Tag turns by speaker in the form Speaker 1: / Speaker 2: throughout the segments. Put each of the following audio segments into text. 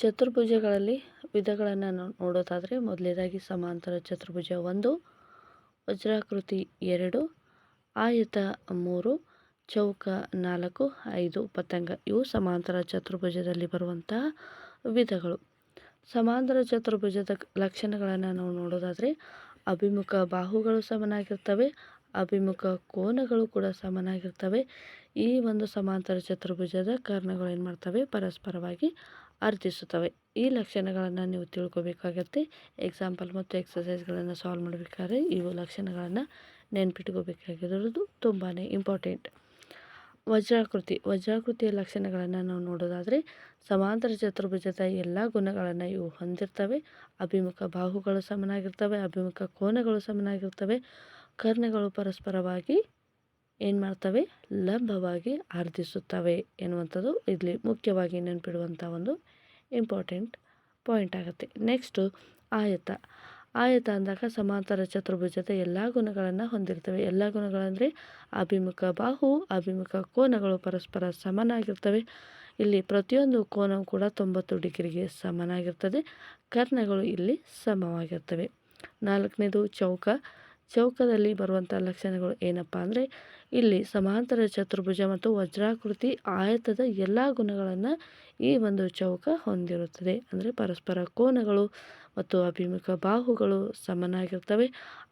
Speaker 1: ಚತುರ್ಭುಜಗಳಲ್ಲಿ ವಿಧಗಳನ್ನು ನೋಡೋದಾದರೆ ಮೊದಲನೇದಾಗಿ ಸಮಾಂತರ ಚತುರ್ಭುಜ ಒಂದು, ವಜ್ರಾಕೃತಿ ಎರಡು ಆಯತ ಮೂರು, ಚೌಕ ನಾಲ್ಕು, ಐದು, ಪತಂಗ. ಇವು ಸಮಾಂತರ ಚತುರ್ಭುಜದಲ್ಲಿ ಬರುವಂತಹ ವಿಧಗಳು. ಸಮಾಂತರ ಚತುರ್ಭುಜದ ಲಕ್ಷಣಗಳನ್ನು ನಾವು ನೋಡೋದಾದರೆ ಅಭಿಮುಖ ಬಾಹುಗಳು ಸಮನಾಗಿರ್ತವೆ, ಅಭಿಮುಖ ಕೋನಗಳು ಕೂಡ ಸಮನಾಗಿರ್ತವೆ. ಈ ಒಂದು ಸಮಾಂತರ ಚತುರ್ಭುಜದ ಕರ್ಣಗಳು ಏನು ಮಾಡ್ತವೆ? ಪರಸ್ಪರವಾಗಿ ಅರ್ಥಿಸುತ್ತವೆ ಈ ಲಕ್ಷಣಗಳನ್ನು ನೀವು ತಿಳ್ಕೊಬೇಕಾಗತ್ತೆ. ಎಕ್ಸಾಂಪಲ್ ಮತ್ತು ಎಕ್ಸಸೈಸ್ಗಳನ್ನು ಸಾಲ್ವ್ ಮಾಡಬೇಕಾದ್ರೆ ಇವು ಲಕ್ಷಣಗಳನ್ನು ನೆನ್ಪಿಟ್ಕೋಬೇಕಾಗಿರೋದು ತುಂಬಾ ಇಂಪಾರ್ಟೆಂಟ್ ವಜ್ರಾಕೃತಿ. ವಜ್ರಾಕೃತಿಯ ಲಕ್ಷಣಗಳನ್ನು ನಾವು ನೋಡೋದಾದರೆ ಸಮಾಂತರ ಚತುರ್ಭುಜದ ಎಲ್ಲ ಗುಣಗಳನ್ನು ಇವು ಹೊಂದಿರ್ತವೆ. ಅಭಿಮುಖ ಬಾಹುಗಳು ಸಮನಾಗಿರ್ತವೆ, ಅಭಿಮುಖ ಕೋನಗಳು ಸಮನಾಗಿರ್ತವೆ. ಕರ್ಣಗಳು ಪರಸ್ಪರವಾಗಿ ಏನು ಮಾಡ್ತವೆ? ಲಂಬವಾಗಿ ಅರ್ಧಿಸುತ್ತವೆ ಎನ್ನುವಂಥದ್ದು ಇಲ್ಲಿ ಮುಖ್ಯವಾಗಿ ನೆನಪಿಡುವಂಥ ಒಂದು ಇಂಪಾರ್ಟೆಂಟ್ ಪಾಯಿಂಟ್ ಆಗುತ್ತೆ. ನೆಕ್ಸ್ಟು, ಆಯತ. ಆಯತ ಅಂದಾಗ ಸಮಾಂತರ, ಚತುರ್ಭುಜದ ಎಲ್ಲ ಗುಣಗಳನ್ನು ಹೊಂದಿರ್ತವೆ. ಎಲ್ಲ ಗುಣಗಳಂದರೆ ಅಭಿಮುಖ, ಬಾಹು, ಅಭಿಮುಖ ಕೋನಗಳು ಪರಸ್ಪರ ಸಮನಾಗಿರ್ತವೆ. ಇಲ್ಲಿ ಪ್ರತಿಯೊಂದು ಕೋನವು ಕೂಡ ತೊಂಬತ್ತು ಡಿಗ್ರಿಗೆ ಸಮನಾಗಿರ್ತದೆ. ಕರ್ಣಗಳು ಇಲ್ಲಿ ಸಮವಾಗಿರ್ತವೆ. ನಾಲ್ಕನೇದು ಚೌಕ. ಚೌಕದಲ್ಲಿ ಬರುವಂಥ ಲಕ್ಷಣಗಳು ಏನಪ್ಪ ಅಂದರೆ ಇಲ್ಲಿ ಸಮಾಂತರ, ಚತುರ್ಭುಜ ಮತ್ತು ವಜ್ರಾಕೃತಿ ಆಯತದ ಎಲ್ಲ ಗುಣಗಳನ್ನು ಈ ಒಂದು ಚೌಕ ಹೊಂದಿರುತ್ತದೆ. ಅಂದರೆ ಪರಸ್ಪರ ಕೋನಗಳು ಮತ್ತು ಅಭಿಮುಖ ಬಾಹುಗಳು ಸಮನಾಗಿರ್ತವೆ.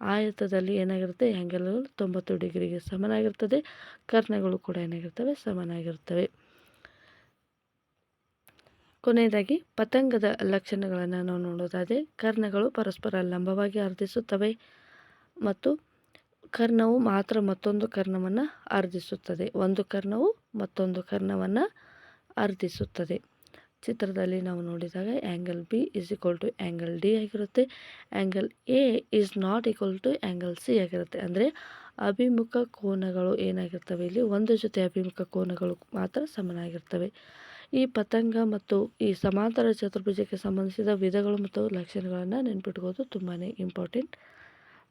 Speaker 1: ಆಯತದಲ್ಲಿ ಏನಾಗಿರುತ್ತೆ? ಆ್ಯಂಗಲ್ಗಳು ತೊಂಬತ್ತು ಡಿಗ್ರಿಗೆ ಸಮನಾಗಿರ್ತದೆ. ಕರ್ಣಗಳು ಕೂಡ ಏನಾಗಿರ್ತವೆ? ಸಮನಾಗಿರ್ತವೆ. ಕೊನೆಯದಾಗಿ ಪತಂಗದ ಲಕ್ಷಣಗಳನ್ನು ನಾವು ನೋಡೋದಾದರೆ ಕರ್ಣಗಳು ಪರಸ್ಪರ ಲಂಬವಾಗಿ ಅರ್ಧಿಸುತ್ತವೆ ಮತ್ತು ಕರ್ಣವು ಮಾತ್ರ ಮತ್ತೊಂದು ಕರ್ಣವನ್ನು ಅರ್ಧಿಸುತ್ತದೆ ಒಂದು ಕರ್ಣವು ಮತ್ತೊಂದು ಕರ್ಣವನ್ನು ಅರ್ಧಿಸುತ್ತದೆ ಚಿತ್ರದಲ್ಲಿ ನಾವು ನೋಡಿದಾಗ angle B is equal to angle D ಆಗಿರುತ್ತೆ. Angle A is not equal to angle C ಆಗಿರುತ್ತೆ. ಅಂದರೆ ಅಭಿಮುಖ ಕೋನಗಳು ಏನಾಗಿರ್ತವೆ? ಇಲ್ಲಿ ಒಂದು ಜೊತೆ ಅಭಿಮುಖ ಕೋನಗಳು ಮಾತ್ರ ಸಮನಾಗಿರ್ತವೆ. ಈ ಪತಂಗ ಮತ್ತು ಈ ಸಮಾಂತರ ಚತುರ್ಭುಜಕ್ಕೆ ಸಂಬಂಧಿಸಿದ ವಿಧಗಳು ಮತ್ತು ಲಕ್ಷಣಗಳನ್ನು ನೆನ್ಪಿಟ್ಕೋದು ತುಂಬಾ important